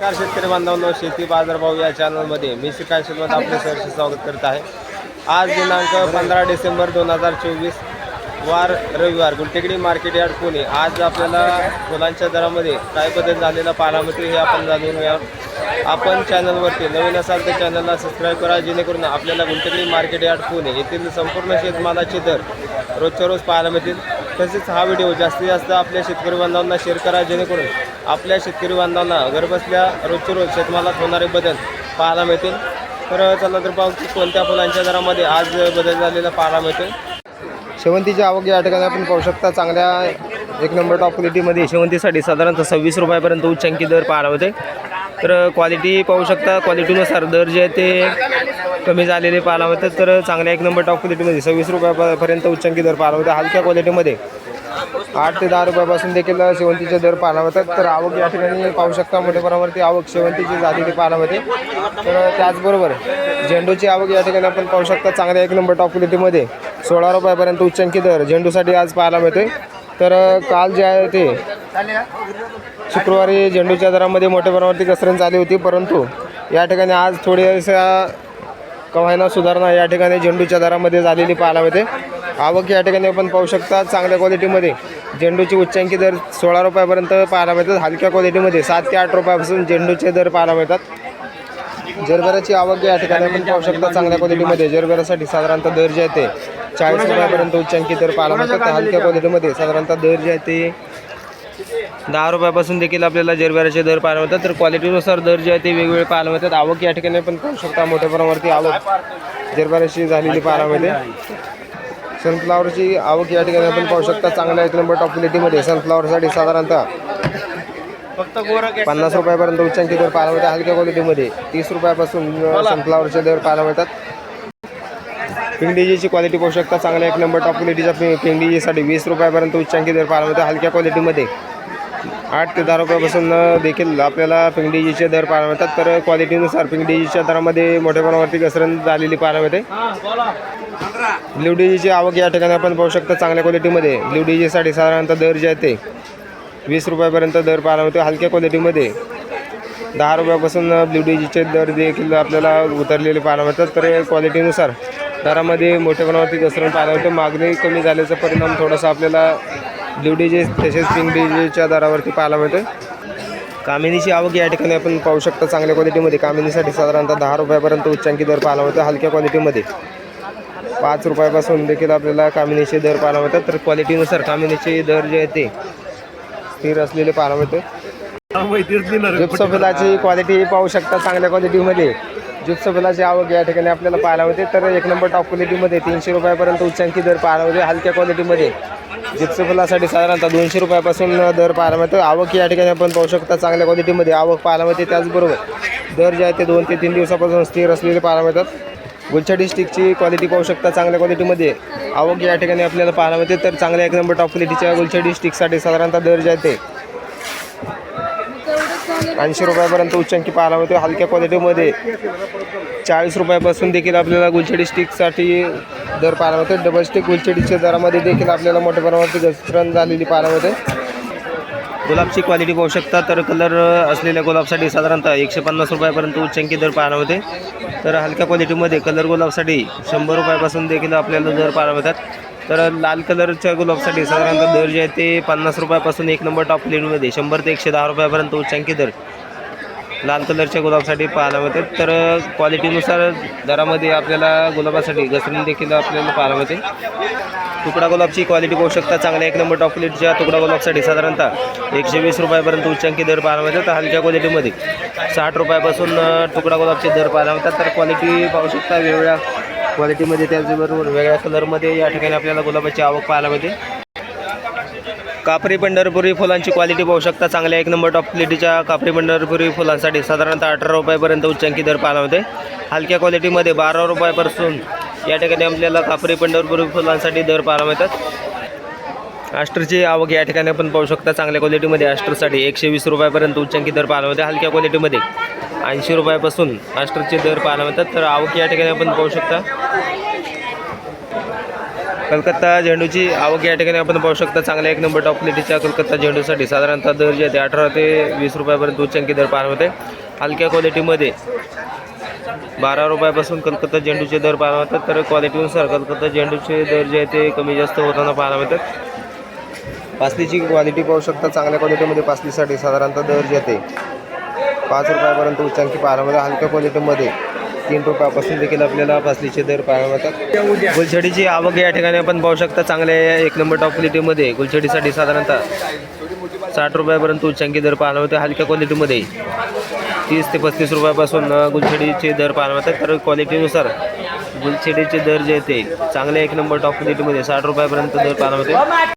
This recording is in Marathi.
नमस्कार शेतकरी बांधवांनो शेती बाजारभाव या चॅनलमध्ये मी श्रीकांत शिलवत आपले सहर्ष स्वागत करत आहे. आज दिनांक पंधरा डिसेंबर दोन हजार चोवीस वार रविवार गुलटेकडी मार्केट यार्ड पुणे. आज आपल्याला फुलांच्या दरामध्ये काय बदल झालेला पाहायला मिळतो हे आपण जाणून घ्या आपण चॅनलवरती नवीन असाल तर चॅनलला सबस्क्राईब करा जेणेकरून आपल्याला गुलटेकडी मार्केट यार्ड पुणे येथील संपूर्ण शेतमालाचे दर रोजच्या रोज पाहायला मिळतील. तसेच हा व्हिडिओ जास्तीत जास्त आपल्या शेतकरी बांधवांना शेअर करा जेणेकरून आपल्या शेतकरी बांधवांना घरबसल्या रोजच्या रोज शेतमालात होणारे बदल पाहायला मिळतील. तर चला तर पाहू कोणत्या फुलांच्या दरामध्ये आज बदल झालेला पाहायला मिळतील शेवंतीची आवक या ठिकाणी आपण पाहू शकता. चांगल्या एक नंबर टॉप क्वालिटीमध्ये शेवंतीसाठी साधारणतः सव्वीस रुपयापर्यंत उच्चांकी दर पाहायला मिळते तर क्वालिटी पाहू शकता. क्वालिटीनुसार दर जे आहे ते कमी झालेले पाहायला मिळतात. तर चांगल्या एक नंबर टॉप क्वालिटीमध्ये सव्वीस रुपयापर्यंत उच्चांकी दर पाहायला होते हलक्या क्वालिटीमध्ये आठ ते दहा रुपयापासून देखील शेवंतीचे दर पाहायला मिळतात. तर आवक या ठिकाणी पाहू शकता मोठ्या प्रमाणावरती आवक शेवंतीची झालेली पाहायला मिळते. तर त्याचबरोबर झेंडूची आवक या ठिकाणी आपण पाहू शकता. चांगल्या एक नंबर टॉप क्वालिटीमध्ये सोळा रुपयापर्यंत उच्चांकी दर झेंडूसाठी आज पाहायला मिळते तर काल जे आहे ते शुक्रवारी झेंडूच्या दरामध्ये मोठ्या प्रमाणावरती घसरण झाली होती. परंतु या ठिकाणी आज थोड्याशा कवायना सुधारणा या ठिकाणी झेंडूच्या दरामध्ये झालेली पाहायला मिळते. आवक या ठिकाणी आपण पाहू शकता चांगल्या क्वालिटीमध्ये झेंडूची उच्चांकी दर सोळा रुपयापर्यंत पाहायला मिळतात. हलक्या क्वालिटीमध्ये सात ते आठ रुपयापासून झेंडूचे दर पाहायला मिळतात. जरबराची आवक या ठिकाणी आपण पाहू शकता चांगल्या क्वालिटीमध्ये जरबरासाठी साधारणतः दर जे आहे ते चाळीस रुपयापर्यंत उच्चांकी दर पाहायला मिळतात. हलक्या क्वालिटीमध्ये साधारणतः दर जे आहे ते दहा रुपयापासून देखील आपल्याला जरबेराचे दर पाहायला मिळतात. तर क्वालिटीनुसार दर जे आहे ते वेगवेगळे पाहायला मिळतात. आवक या ठिकाणी आपण पाहू शकता मोठ्या प्रमाणावरती आवक जरबेराची झालेली पाहायला मिळते. सनफ्लावरची आवक या ठिकाणी आपण पाहू शकता. चांगल्या एक नंबर टॉप क्वालिटीमध्ये सनफ्लावरसाठी साधारणतः पन्नास रुपयापर्यंत उच्चांकी दर पाहायला मिळतात. हलक्या क्वालिटीमध्ये तीस रुपयापासून सनफ्लावरचे दर पाहायला मिळतात. पिंगडीजीची क्वालिटी पाहू शकता. चांगल्या एक नंबर टॉप क्वालिटीच्या पिंगडीजीसाठी वीस रुपयापर्यंत उच्चांकी दर पाहायला मिळतात. हलक्या क्वालिटीमध्ये आठ ते दहा रुपयापासून देखील आपल्याला पिंगडीजीचे दर पाहायला मिळतात. तर क्वालिटीनुसार पिंगडीजीच्या दरामध्ये मोठ्या प्रमाणावरती घसरण झालेली पाहायला मिळते. ब्ल्यू डीजीची आवक या ठिकाणी आपण पाहू शकता चांगल्या क्वालिटीमध्ये. ब्ल्यू डीजीसाठी साधारणतः दर जे आहे ते वीस रुपयापर्यंत दर पाहायला मिळतो हलक्या क्वालिटीमध्ये. दहा रुपयापासून ब्ल्यू डीजीचे दर देखील आपल्याला उतरलेले पाहायला मिळतात. तर क्वालिटीनुसार दरामध्ये मोठ्या प्रमाणावरती घसरण पाहायला मिळतं. मागणी कमी झाल्याचा परिणाम थोडासा आपल्याला ब्ल्यू डीजे तसेच पिंक डीजेच्या दरावरती पाहायला मिळतं कामिनीची आवक या ठिकाणी आपण पाहू शकता चांगल्या क्वालिटीमध्ये कामिनीसाठी साधारणतः दहा रुपयापर्यंत उच्चांकी दर पाहायला मिळतो हलक्या क्वालिटीमध्ये पाच रुपयापासून देखील आपल्याला कामिनीचे दर पाहायला मिळतात. तर क्वालिटीनुसार कामिनीचे दर जे आहे ते स्थिर असलेले पाहायला मिळते जिप्सोफिलाची क्वालिटी पाहू शकता चांगल्या क्वालिटीमध्ये जिप्सोफिलाची आवक या ठिकाणी आपल्याला पाहायला मिळते. तर एक नंबर टॉप क्वालिटीमध्ये तीनशे रुपयापर्यंत उच्चांकी दर पाहायला मिळते हलक्या क्वालिटीमध्ये जिप्सफुलासाठी साधारणतः दोनशे रुपयापासून दर पाहायला मिळतो. आवक या ठिकाणी आपण पाहू शकता चांगल्या क्वालिटीमध्ये आवक पाहायला मिळते. त्याचबरोबर दर जे आहे ते दोन ते तीन दिवसापासून स्थिर असलेले पाहायला मिळतात. गुलछडी स्टिकची क्वालिटी पाहू शकता. चांगल्या क्वालिटीमध्ये आवक या ठिकाणी आपल्याला पाहायला मिळते. तर चांगल्या एक नंबर टॉप क्वालिटीच्या गुलछा स्टिकसाठी साधारणतः दर जे आहे ते ऐंशी रुपयापर्यंत उच्चांकी पाहायला मिळतो हलक्या क्वालिटीमध्ये चाळीस रुपयापासून देखील आपल्याला गुलछडी स्टिकसाठी दर पाहायला मिळतो डबल स्टिक गुलछडीच्या दरामध्ये देखील आपल्याला मोठ्या प्रमाणावरती घसरण झालेली पाहायला मिळते गुलाबची क्वालिटी पाहू शकता तर कलर असलेल्या गुलाबसाठी साधारणतः एकशे पन्नास रुपयापर्यंत उच्चांकी दर पाहायला मिळते तर हलक्या क्वालिटीमध्ये कलर गुलाबसाठी शंभर रुपयापासून देखील आपल्याला दर पाहायला मिळतात. तर लाल कलरच्या गुलाबसाठी साधारणतः दर जे आहे ते पन्नास रुपयापासून एक नंबर टॉप लिडमध्ये शंभर ते एकशे दहा रुपयापर्यंत उच्चांकी दर. लाल कलरच्या गुलाबसाठी पाहायला मिळते. तर क्वालिटीनुसार दरामध्ये आपल्याला गुलाबासाठी घसरून देखील आपल्याला पाहायला मिळते. तुकडा गुलाबची क्वालिटी पाहू शकता. चांगल्या एक नंबर टॉप क्वालिटीच्या तुकडा गुलाबसाठी साधारणतः एकशे वीस रुपयापर्यंत उच्चांकी दर पाहायला मिळतात तर हलक्या क्वालिटीमध्ये साठ रुपयापासून तुकडा गुलाबचे दर पाहायला मिळतात. तर क्वालिटी पाहू शकता वेगवेगळ्या क्वालिटीमध्ये त्याचबरोबर वेगळ्या कलरमध्ये या ठिकाणी आपल्याला गुलाबाची आवक पाहायला मिळते. कापरी पंढरपुरी फुलांची क्वालिटी पाहू शकता. चांगल्या एक नंबर टॉप क्वालिटीच्या कापरी पंढरपुरी फुलांसाठी साधारणतः अठरा रुपयापर्यंत उच्चांकी दर पाहायला मिळते. हलक्या क्वालिटीमध्ये बारा रुपयापासून या ठिकाणी आपल्याला कापरी पंढरपुरी फुलांसाठी दर पाहायला मिळतात. आस्टरची आवक या ठिकाणी आपण पाहू शकता. चांगल्या क्वालिटीमध्ये आस्टरसाठी एकशे वीस रुपयापर्यंत उच्चांकी दर पाहायला मिळते. हलक्या क्वालिटीमध्ये ऐंशी रुपयापासून मास्टरचे दर पाहायला मिळतात. तर आवक या ठिकाणी आपण पाहू शकता. कलकत्ता झेंडूची आवक या ठिकाणी आपण पाहू शकता. चांगल्या एक नंबर टॉप क्वालिटीच्या कलकत्ता झेंडूसाठी साधारणतः दर जे आहे ते अठरा ते वीस रुपयापर्यंत उच्चांकी दर पाहायला होते हलक्या क्वालिटीमध्ये बारा रुपयापासून कलकत्ता झेंडूचे दर पाहायला मिळतात. तर क्वालिटीनुसार कलकत्ता झेंडूचे दर जे आहे ते कमी जास्त होताना पाहायला मिळतात. पासलीची क्वालिटी पाहू शकता. चांगल्या क्वालिटीमध्ये पासलीसाठी साधारणतः दर जे आहे ते पाच रुपयापर्यंत उच्चांकी पाहायला मिळतात हलक्या क्वालिटीमध्ये तीन रुपयापासून देखील आपल्याला फसलीचे दर पाहायला मिळतात. गुलछडीची आवक या ठिकाणी आपण पाहू शकता चांगल्या एक नंबर टॉप क्वालिटीमध्ये गुलछडीसाठी साधारणतः साठ रुपयापर्यंत उच्चांकी दर पाहायला मिळते हलक्या क्वालिटीमध्ये. तीस ते पस्तीस रुपयापासून गुलछडीचे दर पाहायला मिळतात. तर क्वालिटीनुसार गुलछडीचे दर जे आहेत ते चांगले एक नंबर टॉप क्वालिटीमध्ये साठ रुपयापर्यंत दर पाहायला मिळते.